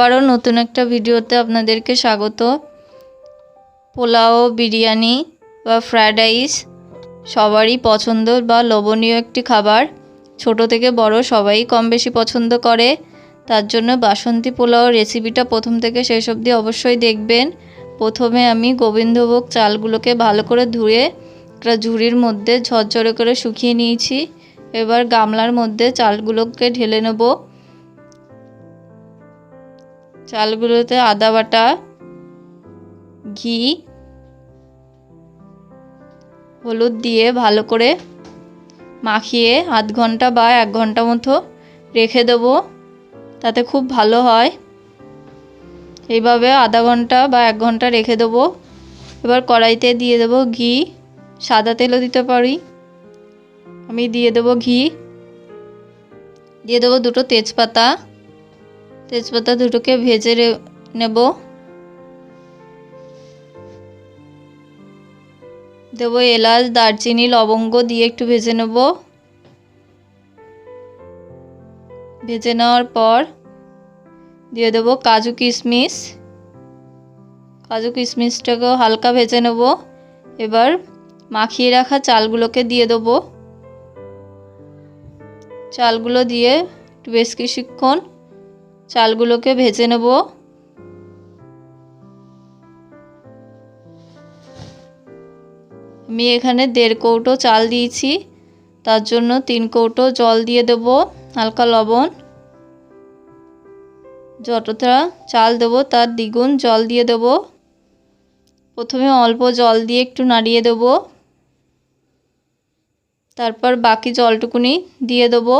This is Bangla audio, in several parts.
আবারও নতুন একটা ভিডিওতে আপনাদেরকে স্বাগত। পোলাও, বিরিয়ানি বা ফ্রায়েড রাইস সবারই পছন্দ বা লোভনীয় একটি খাবার। ছোট থেকে বড় সবাই কম বেশি পছন্দ করে। তার জন্য বাসন্তী পোলাও রেসিপিটা প্রথম থেকে শেষ অবধি অবশ্যই দেখবেন। প্রথমে আমি গোবিন্দভোগ চালগুলোকে ভালো করে ধুয়ে একটা ঝুড়ির মধ্যে ঝরঝরে করে শুকিয়ে নিয়েছি। এবার গামলার মধ্যে চালগুলোকে ঢেলে নেব। চালগুলোতে আদা বাটা, ঘি, হলুদ দিয়ে ভালো করে মাখিয়ে আধ ঘণ্টা বা এক ঘণ্টা মতো রেখে দেবো, তাতে খুব ভালো হয়। এইভাবে আধা ঘণ্টা বা এক ঘণ্টা রেখে দেবো। এবার কড়াইতে দিয়ে দেবো ঘি, সাদা তেলও দিতে পারি। আমি দিয়ে দেবো ঘি। দিয়ে দেবো দুটো তেজপাতা। তেজপাতা দুটোকে ভেজে নেব। দেবো এলাচ, দারচিনি, লবঙ্গ দিয়ে একটু ভেজে নেব। ভেজে নেওয়ার পর দিয়ে দেবো কাজু কিশমিশ। কাজু কিশমিশটাকেও হালকা ভেজে নেব। এবার মাখিয়ে রাখা চালগুলোকে দিয়ে দেবো। চালগুলো দিয়ে একটু বেশ কিছুক্ষণ চালগুলোকে ভেজে নেব। আমি এখানে দেড় কৌটো চাল দিয়েছি, তার জন্য তিন কৌটো জল দিয়ে দেব, হালকা লবণ। যতটা চাল দেব তার দ্বিগুণ জল দিয়ে দেব। প্রথমে অল্প জল দিয়ে একটু নাড়িয়ে দেব। তারপর বাকি জলটুকুনি দিয়ে দেবো।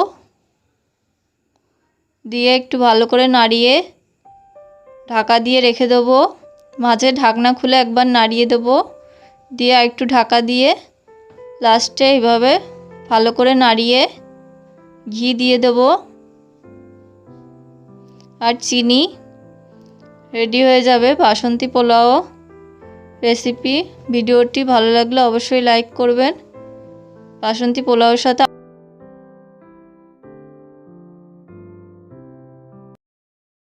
দিয়ে একটু ভালো করে নাড়িয়ে ঢাকা দিয়ে রেখে দেবো। মাঝে ঢাকনা খুলে একবার নাড়িয়ে দেবো। দিয়ে একটু ঢাকা দিয়ে লাস্টে এইভাবে ভালো করে নাড়িয়ে ঘি দিয়ে দেবো। আর চিনি রেডি হয়ে যাবে। বাসন্তী পোলাও রেসিপি, ভিডিওটি ভালো লাগলে অবশ্যই লাইক করবেন। বাসন্তী পোলাওর সাথে